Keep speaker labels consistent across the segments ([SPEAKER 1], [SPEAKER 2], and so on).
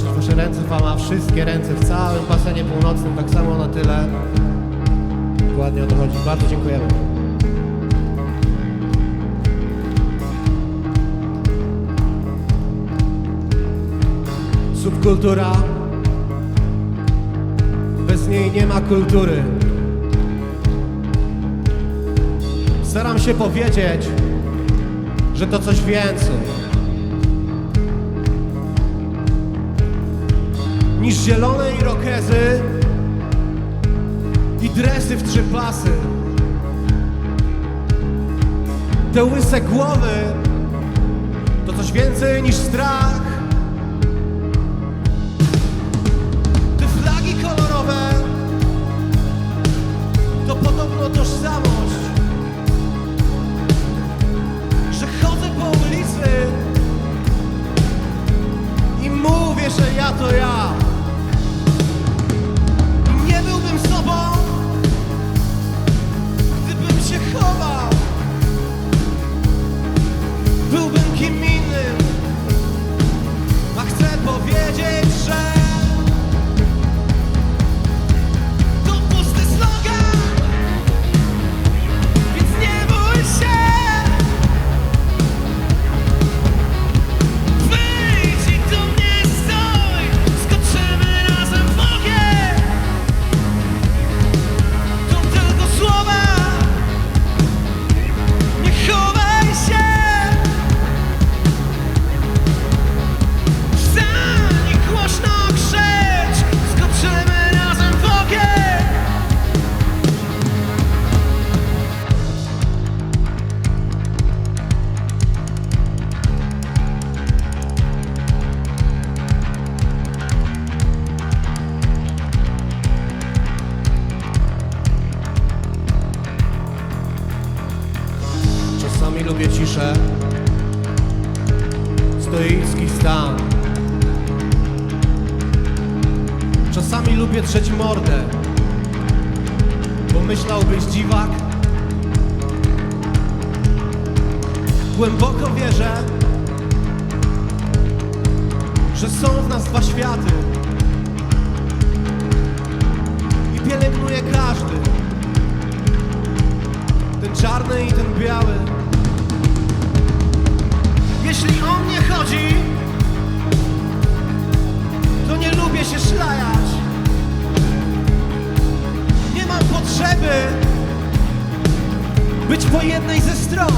[SPEAKER 1] zobaczyć wasze ręce. Fama wszystkie ręce w całym basenie północnym, tak samo na tyle. Dokładnie o to chodzi. Bardzo dziękujemy. Subkultura. Bez niej nie ma kultury. Staram się powiedzieć, że to coś więcej niż zielone irokezy i dresy w trzy pasy. Te łyse głowy to coś więcej niż strach. Te flagi kolorowe to podobno tożsamość. Że chodzę po ulicy i mówię, że ja to ja. Byłbym sobą, gdybym się chował. Stoicki stan. Czasami lubię trzeć mordę, bo myślałbyś dziwak. Głęboko wierzę, że są w nas dwa światy i pielęgnuje każdy. Ten czarny i ten biały. Jeśli o mnie chodzi, to nie lubię się szlajać. Nie mam potrzeby być po jednej ze stron.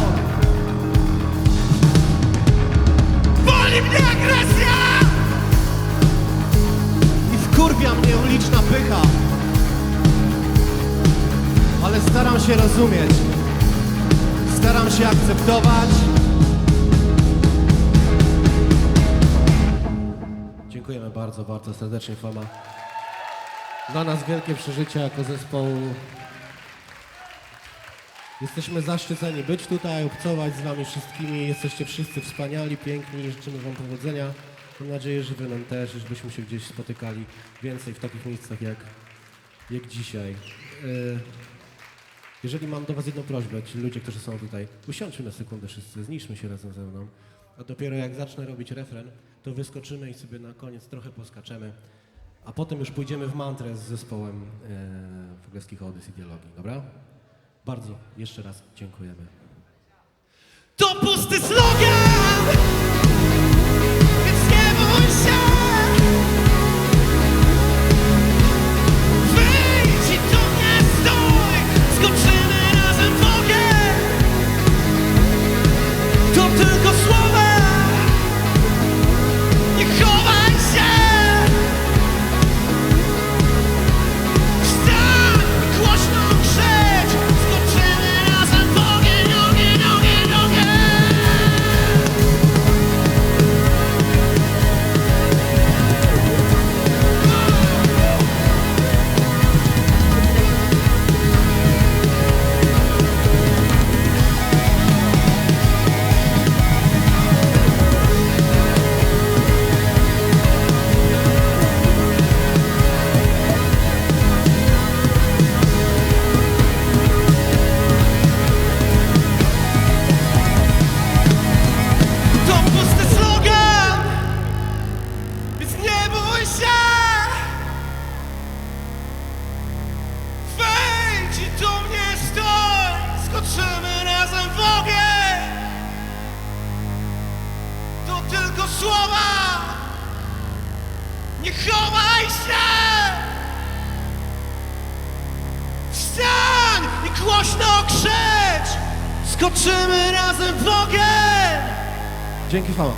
[SPEAKER 2] Boli mnie agresja!
[SPEAKER 1] I wkurwia mnie uliczna pycha. Ale staram się rozumieć. Staram się akceptować. Dziękujemy bardzo, bardzo serdecznie Fama. Dla nas wielkie przeżycie jako zespołu. Jesteśmy zaszczyceni być tutaj, obcować z wami wszystkimi. Jesteście wszyscy wspaniali, piękni. Życzymy wam powodzenia. Mam nadzieję, że wy nam też, żebyśmy się gdzieś spotykali więcej w takich miejscach jak, jak dzisiaj. Y, Jeżeli mam do was jedną prośbę, ci ludzie, którzy są tutaj, usiądźmy na sekundę wszyscy, zniszmy się razem ze mną. A dopiero jak zacznę robić refren, to wyskoczymy i sobie na koniec trochę poskaczemy. A potem już pójdziemy w mantrę z zespołem e, Fugaskich Odyssey Dialogii, dobra? Bardzo jeszcze raz dziękujemy.
[SPEAKER 2] To pusty slogan, więc nie. Wyjdź i tu mnie stój, skoczymy razem w ogień. To tylko dzieci tu mnie stoi, skoczymy razem w ogień. To tylko słowa, nie chowaj się. Wstań i głośno krzycz, skoczymy razem w ogień.
[SPEAKER 1] Dzięki, chwała.